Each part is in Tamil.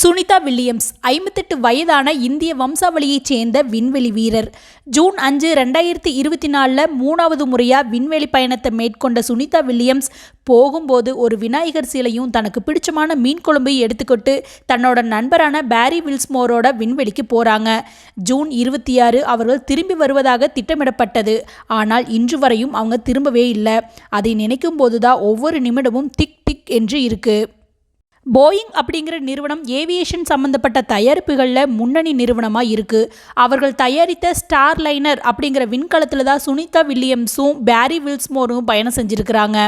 சுனிதா வில்லியம்ஸ் ஐம்பத்தெட்டு வயதான இந்திய வம்சாவளியைச் சேர்ந்த விண்வெளி வீரர். ஜூன் அஞ்சு ரெண்டாயிரத்தி இருபத்தி நாலில் மூணாவது முறையாக விண்வெளி பயணத்தை மேற்கொண்ட சுனிதா வில்லியம்ஸ் போகும்போது ஒரு விநாயகர் சிலையும் தனக்கு பிடிச்சமான மீன் குழம்பையும் எடுத்துக்கொண்டு தன்னோட நண்பரான பேரி வில்ஸ்மோரோட விண்வெளிக்கு போகிறாங்க ஜூன் இருபத்தி ஆறு அவர்கள் திரும்பி வருவதாக திட்டமிடப்பட்டது. ஆனால் இன்று வரையும் அவங்க திரும்பவே இல்லை. அதை நினைக்கும் போது தான் ஒவ்வொரு நிமிடமும் திக் திக் என்று இருக்குது போயிங் அப்படிங்கிற நிறுவனம் ஏவியேஷன் சம்மந்தப்பட்ட தயாரிப்புகளில் முன்னணி நிறுவனமாக இருக்குது அவர்கள் தயாரித்த ஸ்டார் லைனர் அப்படிங்கிற விண்கலத்தில் தான் சுனிதா வில்லியம்ஸும் பேரி வில்ஸ்மோரும் பயணம் செஞ்சுருக்கிறாங்க.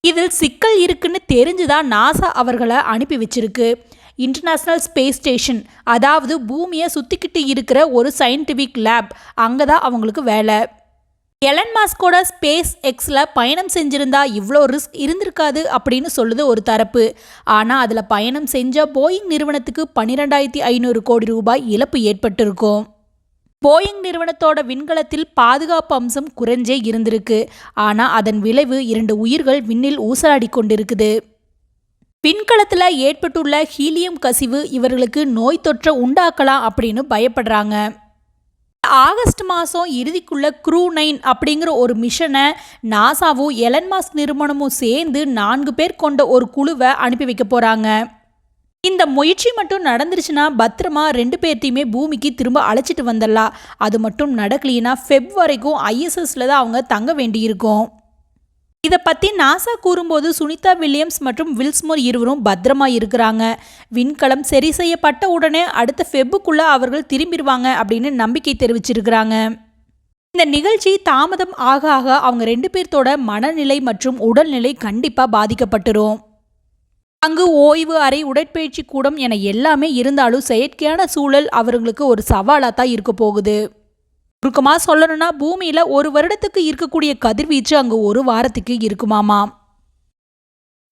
இதில் சிக்கல் இருக்குன்னு தெரிஞ்சுதான் நாசா அவர்களை அனுப்பி வச்சிருக்கு. இன்டர்நேஷ்னல் ஸ்பேஸ் ஸ்டேஷன் அதாவது பூமியை சுற்றிக்கிட்டு இருக்கிற ஒரு சயின்டிஃபிக் லேப் அங்கே தான் அவங்களுக்கு வேலை. எலன் மாஸ்கோட ஸ்பேஸ் எக்ஸில் பயணம் செஞ்சிருந்தா இவ்வளோ ரிஸ்க் இருந்திருக்காது அப்படின்னு சொல்லுது ஒரு தரப்பு. ஆனால் அதில் பயணம் செஞ்ச போயிங் நிறுவனத்துக்கு பன்னிரெண்டாயிரத்தி ஐநூறு கோடி ரூபாய் இழப்பு ஏற்பட்டிருக்கும். போயிங் நிறுவனத்தோட விண்கலத்தில் பாதுகாப்பு அம்சம் குறைஞ்சே இருந்திருக்கு. ஆனால் அதன் விளைவு இரண்டு உயிர்கள் விண்ணில் ஊசலாடி கொண்டிருக்குது. விண்கலத்தில் ஏற்பட்டுள்ள ஹீலியம் கசிவு இவர்களுக்கு நோய் தொற்றை உண்டாக்கலாம் அப்படின்னு பயப்படுறாங்க. ஆகஸ்ட் மாதம் இறுதிக்குள்ள க்ரூ நைன் அப்படிங்கிற ஒரு மிஷனை நாசாவும் எலன் மாஸ்க் நிறுவனமும் சேர்ந்து நான்கு பேர் கொண்ட ஒரு குழுவை அனுப்பி வைக்க போகிறாங்க இந்த முயற்சி மட்டும் நடந்துருச்சுன்னா பத்திரமா ரெண்டு பேர்த்தையுமே பூமிக்கு திரும்ப அழைச்சிட்டு வந்துடலாம். அது மட்டும் நடக்கலைன்னா ஃபெப் வரைக்கும் ஐஎஸ்எஸ்ல தான் அவங்க தங்க வேண்டியிருக்கும். இதை பற்றி நாசா கூறும்போது சுனிதா வில்லியம்ஸ் மற்றும் வில்ஸ்மோர் இருவரும் பத்திரமா இருக்கிறாங்க விண்கலம் சரி செய்யப்பட்ட உடனே அடுத்த ஃபெப்புக்குள்ளே அவர்கள் திரும்பிடுவாங்க அப்படின்னு நம்பிக்கை தெரிவிச்சிருக்கிறாங்க. இந்த நிகழ்ச்சி தாமதம் ஆக ஆக அவங்க ரெண்டு பேர்த்தோட மனநிலை மற்றும் உடல்நிலை கண்டிப்பாக பாதிக்கப்பட்டுரும். அங்கு ஓய்வு அறை உடற்பயிற்சி கூடம் என எல்லாமே இருந்தாலும் செயற்கையான சூழல் அவர்களுக்கு ஒரு சவாலாக தான் இருக்க போகுது. சுருக்கமாக சொல்லணும்னா பூமியில் ஒரு வருடத்துக்கு இருக்கக்கூடிய கதிர்வீச்சு அங்கே ஒரு வாரத்துக்கு இருக்குமாமா?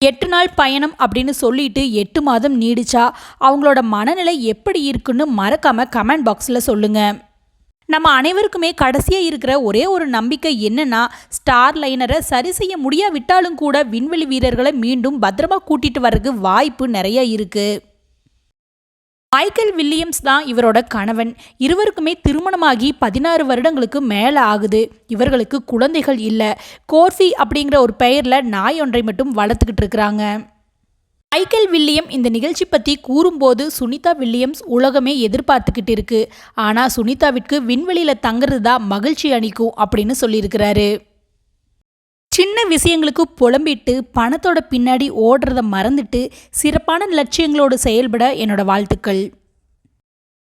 எட்டு நாள் பயணம் அப்படின்னு சொல்லிட்டு எட்டு மாதம் நீடிச்சா அவங்களோட மனநிலை எப்படி இருக்குன்னு மறக்காம கமெண்ட் பாக்ஸில் சொல்லுங்கள் நம்ம அனைவருக்குமே கடைசியாக இருக்கிற ஒரே ஒரு நம்பிக்கை என்னன்னா ஸ்டார் லைனரை சரி செய்ய முடியாவிட்டாலும் கூட விண்வெளி வீரர்களை மீண்டும் பத்திரமா கூட்டிட்டு வர்றதுக்கு வாய்ப்பு நிறைய இருக்குது மைக்கேல் வில்லியம்ஸ் தான் இவரோட கணவன். இருவருக்குமே திருமணமாகி பதினாறு வருடங்களுக்கு மேலே ஆகுது. இவர்களுக்கு குழந்தைகள் இல்லை. கோர்ஃபி அப்படிங்கிற ஒரு பெயரில் நாய் ஒன்றை மட்டும் வளர்த்துக்கிட்டு இருக்கிறாங்க. மைக்கேல் வில்லியம் இந்த நிகழ்ச்சி பற்றி கூறும்போது சுனிதா வில்லியம்ஸ் உலகமே எதிர்பார்த்துக்கிட்டு இருக்கு. ஆனால் சுனிதாவிற்கு விண்வெளியில் தங்குறது தான் மகிழ்ச்சி அணிக்கும் அப்படின்னு சொல்லியிருக்கிறாரு. சின்ன விஷயங்களுக்கு புலம்பிட்டு பணத்தோட பின்னாடி ஓடுறத மறந்துட்டு சிறப்பான லட்சியங்களோடு செயல்பட என்னோட வாழ்த்துக்கள்.